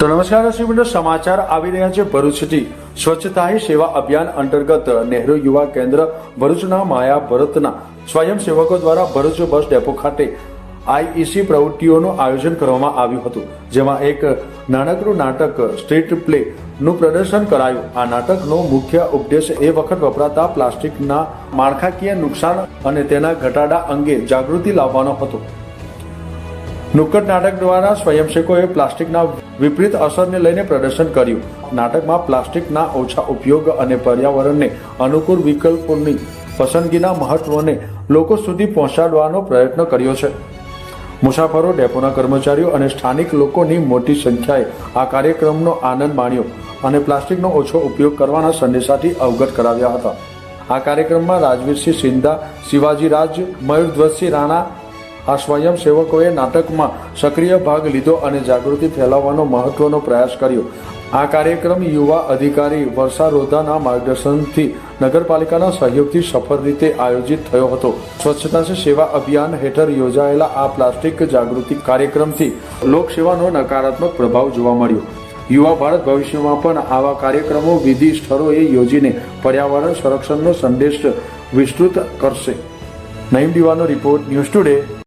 તો નમસ્કાર મિત્રો, સમાચાર આવી રહ્યા છે ભરૂચથી સ્વચ્છતા હી સેવા અભિયાન અંતર્ગત નહેરુ યુવા કેન્દ્ર ભરૂચના માયા ભરતના સ્વયંસેવકો દ્વારા ભરૂચ બસ ડેપો ખાતે આઈઈસી પ્રવૃત્તિઓનું આયોજન કરવામાં આવ્યું હતું, જેમાં એક નાનકડું નાટક, સ્ટ્રીટ પ્લે નું પ્રદર્શન કરાયું. આ નાટકનો મુખ્ય ઉદ્દેશ એ વખત વપરાતા પ્લાસ્ટિકના માળખાકીય નુકસાન અને તેના ઘટાડા અંગે જાગૃતિ લાવવાનો હતો. નુક્કડ નાટક દ્વારા સ્વયંસેવકોએ પ્લાસ્ટિકના વિપરીત અસરને લઈને પ્રદર્શન કર્યું. નાટકમાં પ્લાસ્ટિકના ઓછા ઉપયોગ અને પર્યાવરણને અનુકૂળ વિકલ્પોની પસંદગીના મહત્વને લોકો સુધી પહોંચાડવાનો પ્રયત્ન કર્યો છે. મુસાફરો, ડેપોના કર્મચારીઓ અને સ્થાનિક લોકોની મોટી સંખ્યાએ આ કાર્યક્રમનો આનંદ માણ્યો અને પ્લાસ્ટિકનો ઓછો ઉપયોગ કરવાના સંદેશાથી અવગત કરાવ્યા હતા. આ કાર્યક્રમમાં રાજવીરસિંહ સિંધા શિવાજી રાજ મયુરધ્વજસિંહ રાણા આ સ્વયંસેવકોએ નાટકમાં સક્રિય ભાગ લીધો અને જાગૃતિ ફેલાવવાનો મહત્વનો પ્રયાસ કર્યો. આ કાર્યક્રમ યુવા અધિકારી વર્ષા રોધાના માર્ગદર્શનથી નગરપાલિકાના સહયોગથી સફળ રીતે આયોજિત થયો હતો. સ્વચ્છતા સે સેવા અભિયાન હેઠળ યોજાયેલા આ પ્લાસ્ટિક જાગૃતિ કાર્યક્રમથી લોકસેવાનો નકારાત્મક પ્રભાવ જોવા મળ્યો. યુવા ભારત ભવિષ્યમાં પણ આવા કાર્યક્રમો વિધિ સ્થળોએ યોજીને પર્યાવરણ સંરક્ષણનો સંદેશ વિસ્તૃત કરશે. નઈમ દીવાનો રિપોર્ટ ન્યૂઝ ટુડે.